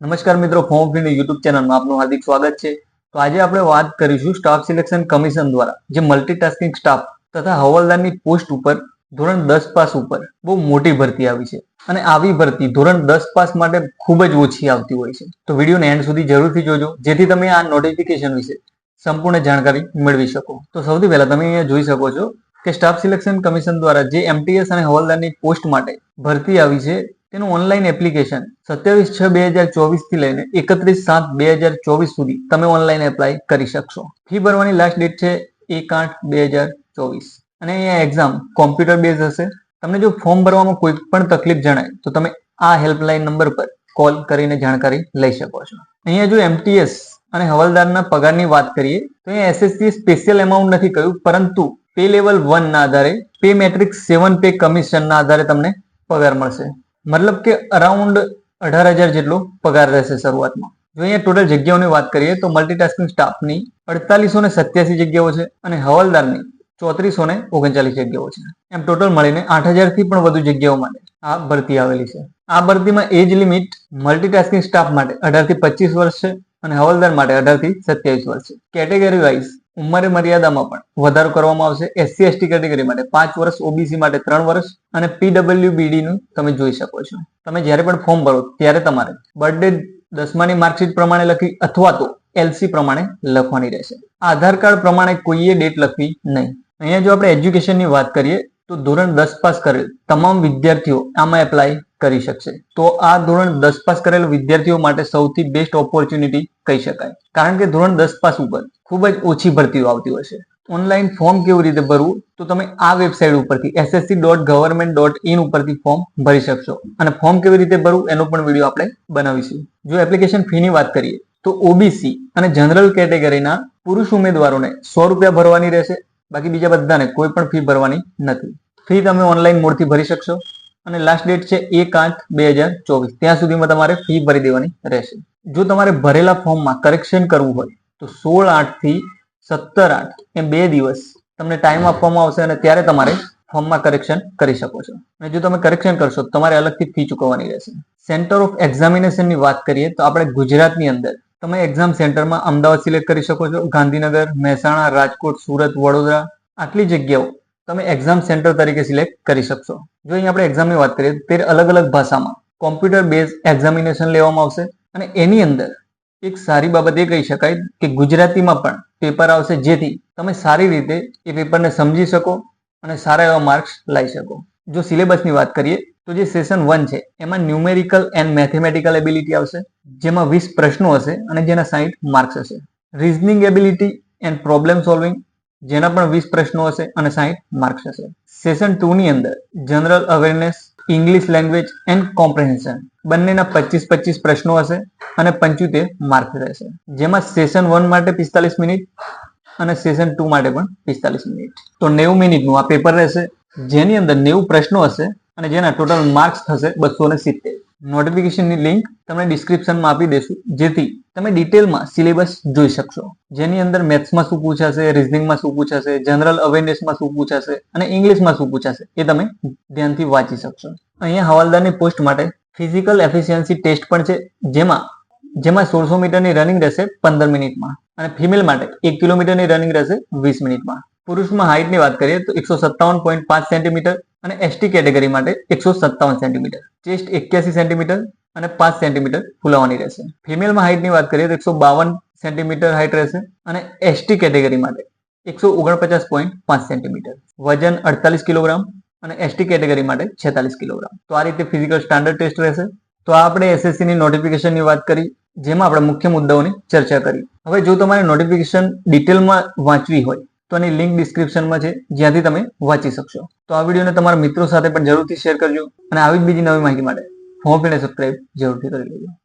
નમસ્કાર મિત્રો, ફોર્મ ફીની યુટ્યુબ ચેનલમાં આપનું હાર્દિક સ્વાગત છે. તો આજે આપણે વાત કરીશું સ્ટાફ સિલેક્શન કમિશન દ્વારા, જે મલ્ટીટાસ્કિંગ સ્ટાફ તથા હવાલદારની પોસ્ટ ઉપર, ધોરણ દસ પાસ ઉપર, બહુ મોટી ભરતી આવી છે. અને આવી ભરતી ધોરણ દસ પાસ માટે ખૂબ જ ઓછી આવતી હોય છે. તો વિડીયોને એન્ડ સુધી જરૂરથી જોજો, જેથી તમે આ નોટિફિકેશન વિશે સંપૂર્ણ જાણકારી મેળવી શકો. તો સૌથી પહેલા તમે અહીંયા જોઈ શકો છો કે સ્ટાફ સિલેક્શન કમિશન દ્વારા જે એમટીએસ અને હવાલદારની પોસ્ટ માટે ભરતી આવી છે તેનું ઓનલાઈન એપ્લિકેશન સત્યાવીસ છ બે હજાર ચોવીસથી લઈને એકત્રીસ સાત બે હજાર ચોવીસ સુધી તમે ઓનલાઈન એપ્લાય કરી શકશો. ફી ભરવાની લાસ્ટ ડેટ છે એક આઠ બે હજાર ચોવીસ. અને અહીંયા એક્ઝામ કોમ્પ્યુટર બેઝ હશે. તમને જો ફોર્મ ભરવામાં કોઈ પણ તકલીફ જણાય, તો તમે આ હેલ્પલાઇન નંબર પર કોલ કરીને જાણકારી લઈ શકો છો. અહીંયા જો એમટીએસ અને હવાલદારના પગારની વાત કરીએ, તો અહીંયા એસએસસી સ્પેશિયલ એમાઉન્ટ નથી કહ્યું પરંતુ પે લેવલ વન ના આધારે પે મેટ્રિક સેવન પે કમિશનના આધારે તમને પગાર મળશે. મતલબ કે અરાઉન્ડ અઢાર હજાર જેટલો પગાર રહેશે શરૂઆતમાં. જો અહીંયા ટોટલ જગ્યાઓની વાત કરીએ તો મલ્ટીટાસ્કિંગ સ્ટાફની અડતાલીસો ને સત્યાસી જગ્યાઓ છે અને હવાલદારની ચોત્રીસો ને ઓગણચાલીસ જગ્યાઓ છે. એમ ટોટલ મળીને આઠ હજારથી પણ વધુ જગ્યાઓ માટે આ ભરતી આવેલી છે. આ ભરતીમાં એજ લિમિટ મલ્ટીટાસ્કિંગ સ્ટાફ માટે અઢારથી પચીસ વર્ષ છે અને હવાલદાર માટે અઢારથી સત્યાવીસ વર્ષ છે. કેટેગરી વાઇઝ ઉંમરે મર્યાદામાં પણ વધારો કરવામાં આવશે. એસસી એસટી કેટેગરી માટે પાંચ વર્ષ ઓબીસી માટે ત્રણ વર્ષ અને પીડબ્લ્યુબીડી નું તમે જોઈ શકો છો. તમે જ્યારે પણ ફોર્મ ભરો ત્યારે તમારે બર્થડે દસમાની માર્કશીટ પ્રમાણે લખી અથવા તો એલસી પ્રમાણે લખવાની રહેશે. આધાર કાર્ડ પ્રમાણે કોઈએ ડેટ લખવી નહીં. અહીંયા જો આપણે એજ્યુકેશનની વાત કરીએ, તો ધોરણ દસ પાસ કરેલ તમામ વિદ્યાર્થીઓ આમાં એપ્લાય કરી શકશે. તો આ ધોરણ દસ પાસ કરેલ વિદ્યાર્થીઓ માટે સૌથી બેસ્ટ ઓપોર્ચ્યુનિટી કહી શકાય. કારણ કે ધોરણ દસ પાસ ઉપર ખૂબ જ ઓછી ભરતીઓ આવતી હોય છે. ઓનલાઈન ફોર્મ કેવી રીતે ભરવું? તો તમે આ વેબસાઇટ ઉપરથી SSC dot government dot in ઉપરથી ફોર્મ ભરી શકશો. અને ફોર્મ કેવી રીતે ભરવું એનો પણ વીડિયો આપણે બનાવીશું. જો એપ્લિકેશન ફીની વાત કરીએ, તો ઓબીસી અને જનરલ કેટેગરીના પુરુષ ઉમેદવારોને સો રૂપિયા ભરવાની રહેશે. બાકી બીજા બધાને કોઈ પણ ફી ભરવાની નથી. ફી તમે ઓનલાઈન મોડથી ભરી શકશો. અને લાસ્ટ ડેટ છે એક આઠ બે હજાર ચોવીસ. ત્યાં સુધીમાં તમારે ફી ભરી દેવાની રહેશે. જો તમારે ભરેલા ફોર્મમાં કરેક્શન કરવું હોય, તો સોળ આઠથી સત્તર આઠ એમ બે દિવસ તમને ટાઈમ આપવામાં આવશે અને ત્યારે તમારે ફોર્મમાં કરેક્શન કરી શકો છો. અને જો તમે કરેક્શન કરશો, તો તમારે અલગથી ફી ચૂકવવાની રહેશે. સેન્ટર ઓફ એક્ઝામિનેશનની વાત કરીએ, તો આપણે ગુજરાતની અંદર તમે એક્ઝામ સેન્ટરમાં અમદાવાદ સિલેક્ટ કરી શકો છો. ગાંધીનગર, મહેસાણા, રાજકોટ, સુરત, વડોદરા, આટલી જગ્યાઓ તમે એક્ઝામ સેન્ટર તરીકે સિલેક્ટ કરી શકશો. જો અહીં આપણે એક્ઝામની વાત કરીએ, તો તે અલગ અલગ ભાષામાં કોમ્પ્યુટર બેઝ એક્ઝામિનેશન લેવામાં આવશે અને એની અંદર એક સારી બાબત એ કહી શકાય કે ગુજરાતીમાં પણ પેપર આવશે જેથી તમે સારી રીતે એ પેપરને સમજી શકો અને સારા એવા માર્ક્સ લાવી શકો. જો સિલેબસની વાત કરીએ, તો જે સેશન વન છે, એમાં ન્યુમેરિકલ એન્ડ મેથેમેટિકલ એબિલિટી આવશે, જેમાં વીસ પ્રશ્નો હશે અને જેના સાહીઠ માર્ક્સ હશે. Reasoning ability and problem solving જેના પણ વીસ પ્રશ્નો હશે અને સાહીઠ માર્ક્સ હશે. સેશન ટુ ની અંદર general awareness English language and comprehension બંનેના પચીસ પચીસ પ્રશ્નો હશે અને પંચોતેર માર્ક્સ રહેશે. જેમાં સેશન વન માટે પિસ્તાલીસ મિનિટ અને સેશન ટુ માટે પણ પિસ્તાલીસ મિનિટ. તો નેવું મિનિટનું આ પેપર રહેશે. જેની અંદર નેવું પ્રશ્નો હશે અને જેના ટોટલ માર્ક્સ થશે બસો ને સિત્તેર. નોટિફિકેશનની લિંક તમને ડિસ્ક્રિપ્શનમાં આપી દેશું જેથી તમે ડિટેલમાં સિલેબસ જોઈ શકશો. જેની અંદર મેથ્સમાં શું પૂછાશે રિઝનિંગમાં શું પૂછાશે જનરલ અવેરનેસમાં શું પૂછાશે, અને ઇંગ્લિશમાં શું પૂછાશે, એ તમે ધ્યાનથી વાંચી શકશો. અહીંયા હવાલદારની પોસ્ટ માટે ફિઝિકલ એફિશિયન્સી ટેસ્ટ પણ છે. જેમાં જેમાં સોળસો મીટરની રનિંગ રહેશે પંદર મિનિટમાં, અને ફિમેલ માટે એક કિલોમીટરની રનિંગ રહેશે વીસ મિનિટમાં. પુરુષમાં હાઇટની વાત કરીએ તો એકસો સત્તાવન પોઈન્ટ પાંચ સેન્ટીમીટર અને એસટી કેટેગરી માટે એકસો સત્તાવન સેન્ટીમીટર ચેસ્ટ એક્યાસી સેન્ટીમીટર અને પાંચ સેન્ટીમીટર ફૂલાવાની રહેશે. ફિમેલમાં હાઇટની વાત કરીએ તો એકસો બાવન સેન્ટીમીટર હાઇટ રહેશે અને એસટી કેટેગરી માટે એકસો ઓગણપચાસ પોઈન્ટ પાંચ સેન્ટીમીટર વજન અડતાલીસ કિલોગ્રામ અને એસટી કેટેગરી માટે છેતાલીસ કિલોગ્રામ તો આ રીતે ફિઝિકલ સ્ટાન્ડર્ડ ટેસ્ટ રહેશે. તો આ આપણે એસએસસીની નોટિફિકેશનની વાત કરી, જેમાં આપણે મુખ્ય મુદ્દાઓની ચર્ચા કરી. હવે જો તમારે નોટિફિકેશન ડિટેલમાં વાંચવી હોય તો એની લિંક ડિસ્ક્રિપ્શનમાં છે, જ્યાંથી તમે વાંચી શકશો. તો આ વિડીયોને તમારા મિત્રો સાથે પણ જરૂરથી શેર કરજો અને આવી જ બીજી નવી માહિતી માટે ફોન પીને સબસ્ક્રાઈબ જરૂરથી કરી લેજો.